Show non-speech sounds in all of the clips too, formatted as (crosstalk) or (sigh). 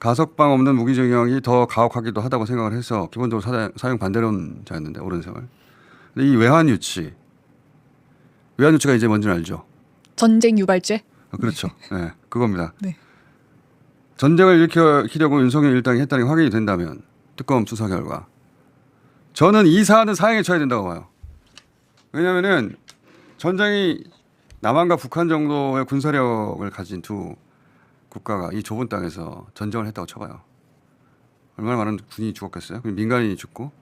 가석방 없는 무기 징역이 더 가혹하기도 하다고 생각을 해서 기본적으로 사용, 사용 반대론자였는데 오랜 세월. 근데 이 외환 유치, 외환 유치가 이제 뭔지는 알죠? 전쟁 유발죄. 아, 그렇죠. 네, 그겁니다. (laughs) 네. 전쟁을 일으키려고 윤석열 일당이 했다는 게 확인이 된다면 특검 수사 결과 저는 이 사안은 사형에 처해야 된다고 봐요. 왜냐하면은 전쟁이 남한과 북한 정도의 군사력을 가진 두 국가가 이 좁은 땅에서 전쟁을 했다고 쳐봐요. 얼마나 많은 군인이 죽었겠어요? 민간인이 죽고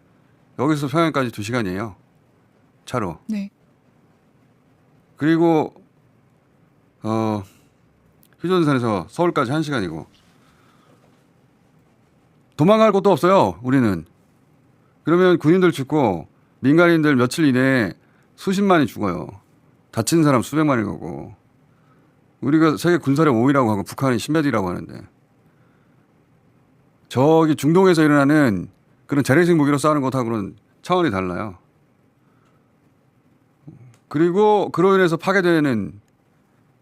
여기서 평양까지 두 시간이에요. 차로. 네. 그리고 어 휴전선에서 서울까지 한 시간이고 도망갈 곳도 없어요. 우리는 그러면 군인들 죽고 민간인들 며칠 이내에 수십만이 죽어요. 다친 사람 수백만이 가고 우리가 세계 군사력 5위라고 하고 북한이 10몇이라고 하는데 저기 중동에서 일어나는 그런 재래식 무기로 싸우는 것하고는 차원이 달라요. 그리고 그로 인해서 파괴되는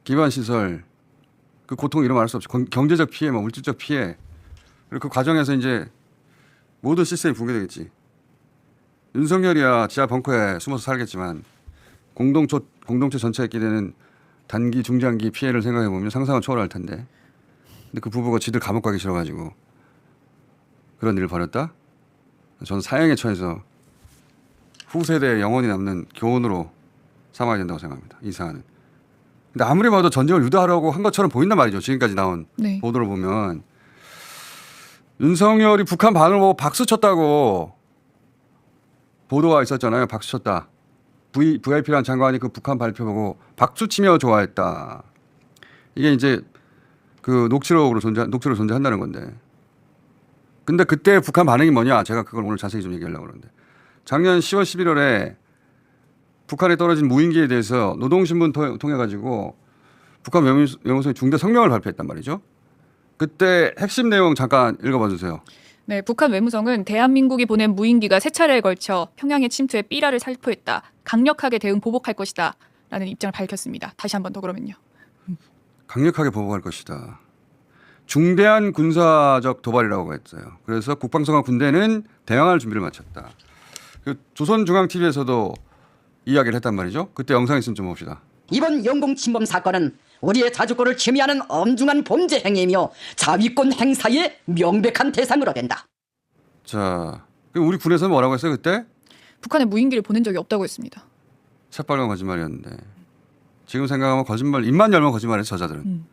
기반 시설 그 고통 이름 말할 수 없죠. 건- 경제적 피해, 뭐 물질적 피해 그리고 그 과정에서 이제 모든 시스템이 붕괴되겠지. 윤석열이야 지하 벙커에 숨어서 살겠지만 공동체 공동체 전체에 끼 되는 단기 중장기 피해를 생각해 보면 상상을 초월할 텐데. 근데 그 부부가 지들 감옥 가기 싫어가지고 그런 일을 벌였다. 저는 사형에 처해서 후세대에 영원히 남는 교훈으로 삼아야 된다고 생각합니다. 이 사안은. 근데 아무리 봐도 전쟁을 유도하려고 한 것처럼 보인단 말이죠. 지금까지 나온 네. 보도를 보면 윤석열이 북한 반을 보고 박수 쳤다고 보도가 있었잖아요. 박수 쳤다. V, VIP라는 장관이 그 북한 발표 보고 박수 치며 좋아했다. 이게 이제 그 녹취록으로 존재, 녹취록으로 존재한다는 건데. 근데 그때 북한 반응이 뭐냐? 제가 그걸 오늘 자세히 좀 얘기하려고 그러는데. 작년 10월 11월에 북한에 떨어진 무인기에 대해서 노동신문 통해 가지고 북한 외무성- 외무성이 중대 성명을 발표했단 말이죠. 그때 핵심 내용 잠깐 읽어봐 주세요. 네, 북한 외무성은 대한민국이 보낸 무인기가 세 차례에 걸쳐 평양의 침투에 삐라를 살포했다. 강력하게 대응 보복할 것이다. 라는 입장을 밝혔습니다. 다시 한 번 더 그러면요. 강력하게 보복할 것이다. 중대한 군사적 도발이라고 했어요. 그래서 국방성과 군대는 대응할 준비를 마쳤다. 그 조선중앙TV에서도 이야기를 했단 말이죠. 그때 영상 있으면 좀 봅시다. 이번 영공 침범 사건은 우리의 자주권을 침해하는 엄중한 범죄 행위이며 자위권 행사의 명백한 대상으로 된다. 자, 그럼 우리 군에서는 뭐라고 했어요 그때? 북한에 무인기를 보낸 적이 없다고 했습니다. 새빨간 거짓말이었는데 지금 생각하면 거짓말 입만 열면 거짓말해서 저자들은. 음.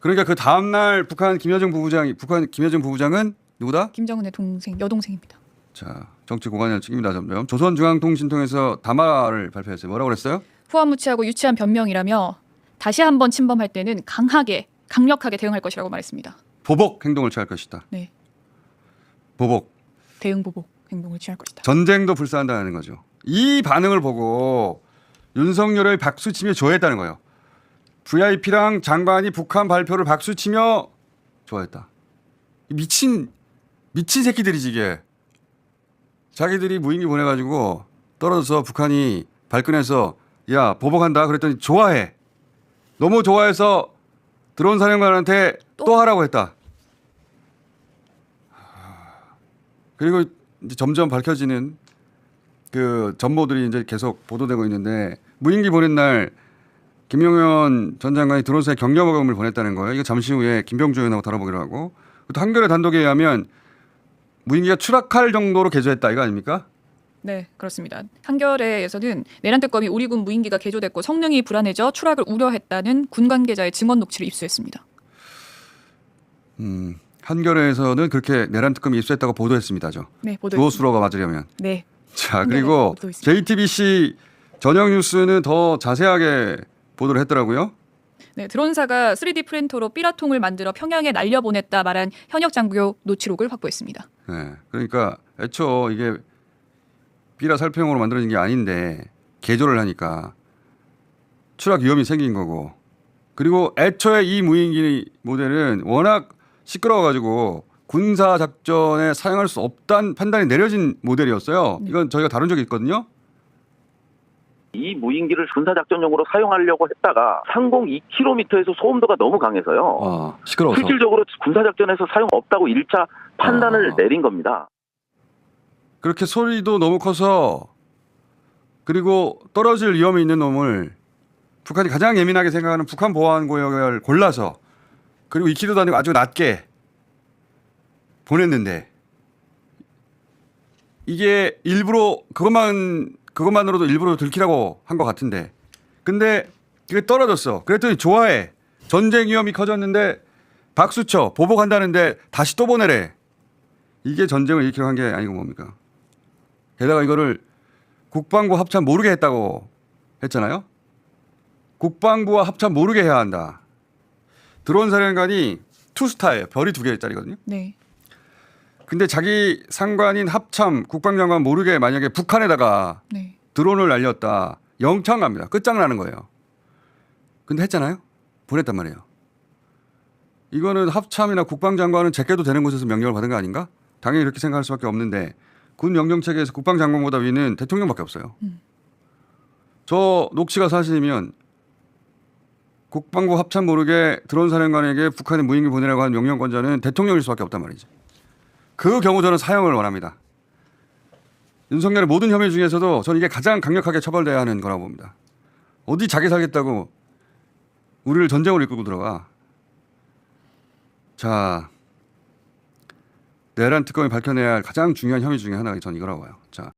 그러니까 그 다음 날 북한 김여정 부부장이 북한 김여정 부부장은 누구다? 김정은의 동생, 여동생입니다. 자, 정치 고관을 찍입니다. 점점. 조선중앙통신 통해서 담화를 발표했어요. 뭐라고 그랬어요? 후한무치하고 유치한 변명이라며 다시 한번 침범할 때는 강하게, 강력하게 대응할 것이라고 말했습니다. 보복 행동을 취할 것이다. 네, 보복. 대응 보복 행동을 취할 것이다. 전쟁도 불사한다는 거죠. 이 반응을 보고 윤석열을 박수치며 좋아했다는 거예요. VIP랑 장관이 북한 발표를 박수치며 좋아했다. 이 미친 미친 새끼들이지 이게. 자기들이 무인기 보내가지고 떨어져서 북한이 발끈해서 야 보복한다 그랬더니 좋아해. 너무 좋아해서 드론 사령관한테 또, 또? 하라고 했다. 그리고 이제 점점 밝혀지는 그 전모들이 이제 계속 보도되고 있는데 무인기 보낸 날 김용현 전 장관이 드론사에 격려보감을 보냈다는 거예요. 이거 잠시 후에 김병주 의원하고 다뤄보기로 하고 또 한겨레 단독에 의하면 무인기가 추락할 정도로 개조했다 이거 아닙니까? 네, 그렇습니다. 한겨레에서는 내란 특검이 우리 군 무인기가 개조됐고 성능이 불안해져 추락을 우려했다는 군 관계자의 증언 녹취를 입수했습니다. 음, 한겨레에서는 그렇게 내란 특검이 입수했다고 보도했습니다죠. 네, 보도. 주호수로가 맞으려면. 네, 자 그리고. JTBC 저녁 뉴스는 더 자세하게 보도를 했더라고요. 네, 드론사가 3D 프린터로 삐라통을 만들어 평양에 날려보냈다 말한 현역 장교 녹취록을 확보했습니다. 네, 그러니까 애초 이게 비라 살평으로 만들어진 게 아닌데 개조를 하니까 추락 위험이 생긴 거고 그리고 애초에 이 무인기 모델은 워낙 시끄러워가지고 군사 작전에 사용할 수 없다는 판단이 내려진 모델이었어요. 네. 이건 저희가 다룬 적이 있거든요. 이 무인기를 군사작전용으로 사용하려고 했다가 상공 2km에서 소음도가 너무 강해서요. 아, 시끄러워서. 실질적으로 군사작전에서 사용 없다고 1차 판단을 아. 내린 겁니다. 그렇게 소리도 너무 커서 그리고 떨어질 위험이 있는 놈을 북한이 가장 예민하게 생각하는 북한 보안 구역을 골라서 그리고 2km 단위가 아주 낮게 보냈는데 이게 일부러 그것만 그것만으로도 일부러 들키라고 한 것 같은데 근데 그게 떨어졌어. 그랬더니 좋아해. 전쟁 위험이 커졌는데 박수쳐 보복한다는데 다시 또 보내래. 이게 전쟁을 일으키려 한 게 아니고 뭡니까? 게다가 이거를 국방부 합참 모르게 했다고 했잖아요. 국방부와 합참 모르게 해야 한다. 드론 사령관이 투스타예요. 별이 두 개짜리거든요. 네. 근데 자기 상관인 합참 국방장관 모르게 만약에 북한에다가 네. 드론을 날렸다. 영창 갑니다. 끝장나는 거예요. 근데 했잖아요. 보냈단 말이에요. 이거는 합참이나 국방장관은 제껴도 되는 곳에서 명령을 받은 거 아닌가? 당연히 이렇게 생각할 수밖에 없는데 군 명령 체계에서 국방장관보다 위는 대통령밖에 없어요. 음. 저 녹취가 사실이면 국방부 합참 모르게 드론 사령관에게 북한에 무인기 보내라고 한 명령권자는 대통령일 수밖에 없단 말이죠. 그 경우 저는 사형을 원합니다. 윤석열의 모든 혐의 중에서도 저는 이게 가장 강력하게 처벌돼야 하는 거라고 봅니다. 어디 자기 살겠다고 우리를 전쟁으로 이끌고 들어가. 자, 내란 특검이 밝혀내야 할 가장 중요한 혐의 중에 하나가 전 이거라고 봐요. 자,